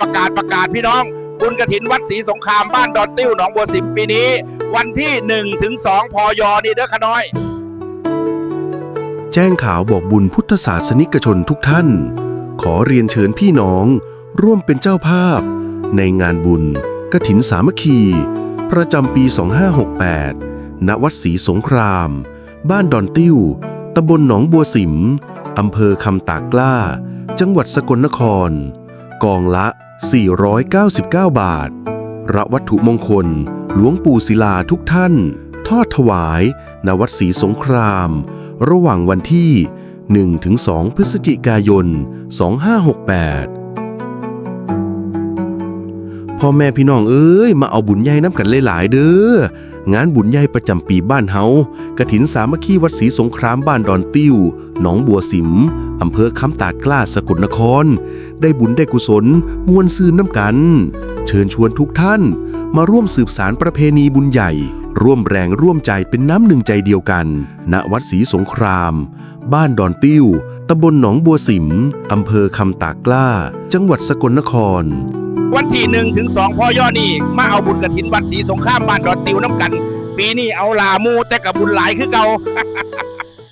ประกาศประกาศพี่น้องบุญกระถินวัดศรีสงครามบ้านดอนติ้วหนองบัวสิมปีนี้ วันที่1ถึง2พยนี่เด้อขน้อย แจ้งข่าวบอกบุญพุทธศาสนิกชนทุกท่าน ขอเรียนเชิญพี่น้อง ร่วมเป็นเจ้าภาพ ในงานบุญกระถินสามัคคี ประจำปี 2568 ณ วัดศรีสงคราม บ้านดอนติ้วตำบลหนองบัวสิมอำเภอคำตากกล้า จังหวัดสกลนคร กองละ 499 บาท ระวัตถุมงคล หลวงปู่ศิลาทุกท่าน ทอดถวาย ณ วัดศรีสงคราม ระหว่างวันที่ 1-2 พฤศจิกายน 2568 พ่อแม่พี่น้องเอ้ยมาเอาบุญใหญ่น้ำกันหลายๆเด้องานบุญใหญ่ประจำปีบ้านเฮากระถินสามัคคีวัดศรีสงครามบ้านดอนติ้วหนองบัวสิมอำเภอคำตาดกล้าสกลนคร ได้บุญได้กุศลมวลซื่นน้ำกัน เชิญชวนทุกท่าน มาร่วมสืบสารประเพณีบุญใหญ่ ร่วมแรงร่วมใจเป็นน้ำหนึ่งใจเดียวกัน ณ วัดศรีสงคราม บ้านดอนติ้ว ตำบลหนองบัวสิม อำเภอคำตากล้า จังหวัดสกลนคร วันที่หนึ่งถึงสองพอยนี่มาเอาบุญกระถินวัดศรีสงครามบ้านดอนติ้วน้ำกัน ปีนี้เอาลามูแต่กับบุญหลายคือเก่า